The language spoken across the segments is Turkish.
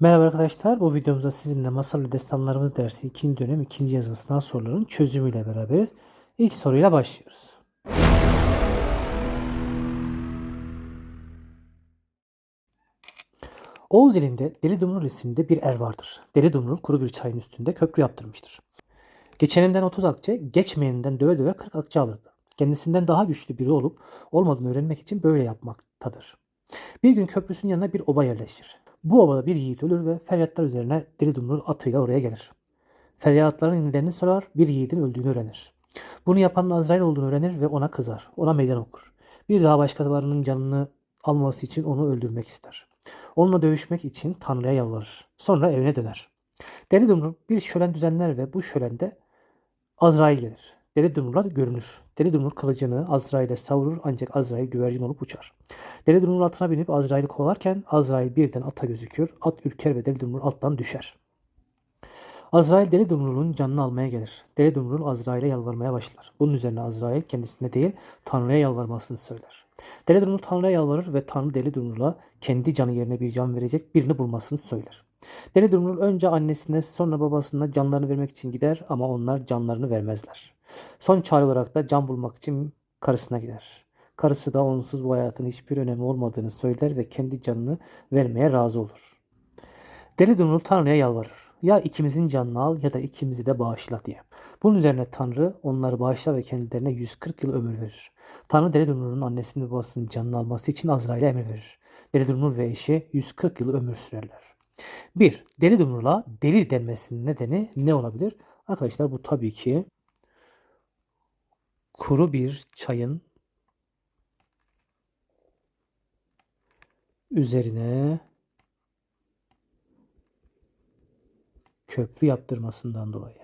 Merhaba arkadaşlar. Bu videomuzda sizinle Masal ve Destanlarımız dersi 2. dönem 2. yazılı sınav sorularının çözümüyle beraberiz. İlk soruyla başlıyoruz. Oğuz elinde Deli Dumrul isimli bir er vardır. Deli Dumrul kuru bir çayın üstünde köprü yaptırmıştır. Geçeninden 30 akçe, geçmeyeninden döve döve 40 akçe alırdı. Kendisinden daha güçlü biri olup olmadığını öğrenmek için böyle yapmaktadır. Bir gün köprüsünün yanına bir oba yerleşir. Bu obada bir yiğit ölür ve feryatlar üzerine deli dumrul atıyla oraya gelir. Feryatların nedenini sorar, bir yiğidin öldüğünü öğrenir. Bunu yapanın Azrail olduğunu öğrenir ve ona kızar. Ona meydan okur. Bir daha başkalarının canını alması için onu öldürmek ister. Onunla dövüşmek için Tanrı'ya yalvarır. Sonra evine döner. Deli Dumrul bir şölen düzenler ve bu şölende Azrail gelir. Deli Dumrul'a görünür. Deli Dumrul kılıcını Azrail'e savurur ancak Azrail güvercin olup uçar. Deli Dumrul atına binip Azrail'i kovalarken Azrail birden ata gözüküyor. At ürker ve Deli Dumrul alttan düşer. Azrail Deli Dumrul'un canını almaya gelir. Deli Dumrul Azrail'e yalvarmaya başlar. Bunun üzerine Azrail kendisine değil Tanrı'ya yalvarmasını söyler. Deli Dumrul Tanrı'ya yalvarır ve Tanrı Deli Dumrul'a kendi canı yerine bir can verecek birini bulmasını söyler. Deli Dumrul önce annesine sonra babasına canlarını vermek için gider ama onlar canlarını vermezler. Son çare olarak da can bulmak için karısına gider. Karısı da onsuz bu hayatın hiçbir önemi olmadığını söyler ve kendi canını vermeye razı olur. Deli Dumrul Tanrı'ya yalvarır. Ya ikimizin canını al ya da ikimizi de bağışla diye. Bunun üzerine Tanrı onları bağışlar ve kendilerine 140 yıl ömür verir. Tanrı Deli Dumrul'un annesinin ve babasının canını alması için Azrail'e emir verir. Deli Dumrul ve eşi 140 yıl ömür sürerler. 1. Deli Dumrul'a deli denmesinin nedeni ne olabilir? Arkadaşlar bu tabii ki kuru bir çayın üzerine köprü yaptırmasından dolayı.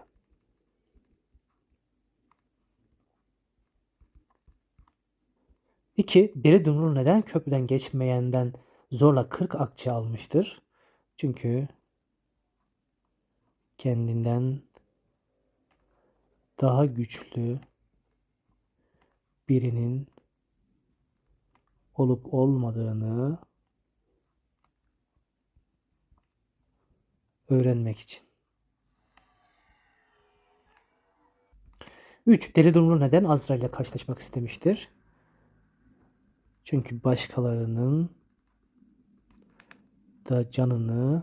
İki, Deli Dumrul neden köprüden geçmeyenden zorla 40 akçe almıştır? Çünkü kendinden daha güçlü birinin olup olmadığını öğrenmek için. 3. Deli Dumrul neden Azrail ile karşılaşmak istemiştir? Çünkü başkalarının da canını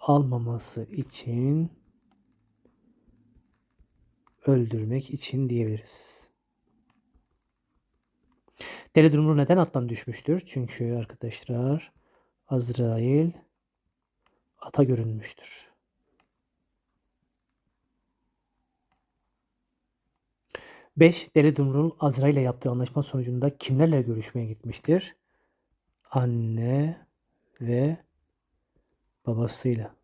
almaması için öldürmek için diyebiliriz. Deli Dumrul neden attan düşmüştür? Çünkü arkadaşlar Azrail ata görünmüştür. Beş, Deli Dumrul Azrail ile yaptığı anlaşma sonucunda kimlerle görüşmeye gitmiştir? Anne ve babasıyla.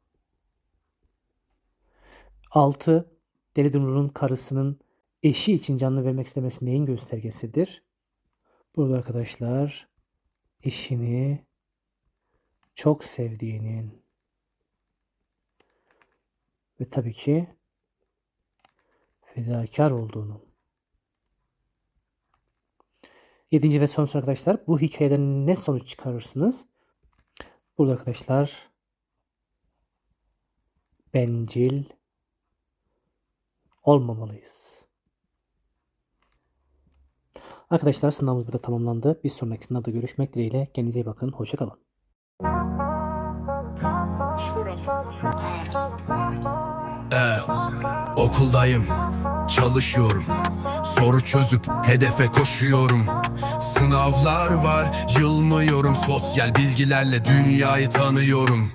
6. Deli Dumrul'un karısının eşi için canını vermek istemesi neyin göstergesidir? Burada arkadaşlar eşini çok sevdiğinin ve tabii ki fedakar olduğunun. Yedinci ve son soru arkadaşlar. Bu hikayeden ne sonuç çıkarırsınız? Burada arkadaşlar bencil olmamalıyız. Arkadaşlar sınavımız burada tamamlandı. Bir sonraki sınavda görüşmek dileğiyle. Kendinize iyi bakın. Hoşçakalın. Ee, okuldayım, çalışıyorum. Soru çözüp hedefe koşuyorum. Sınavlar var, yılmıyorum. Sosyal bilgilerle dünyayı tanıyorum.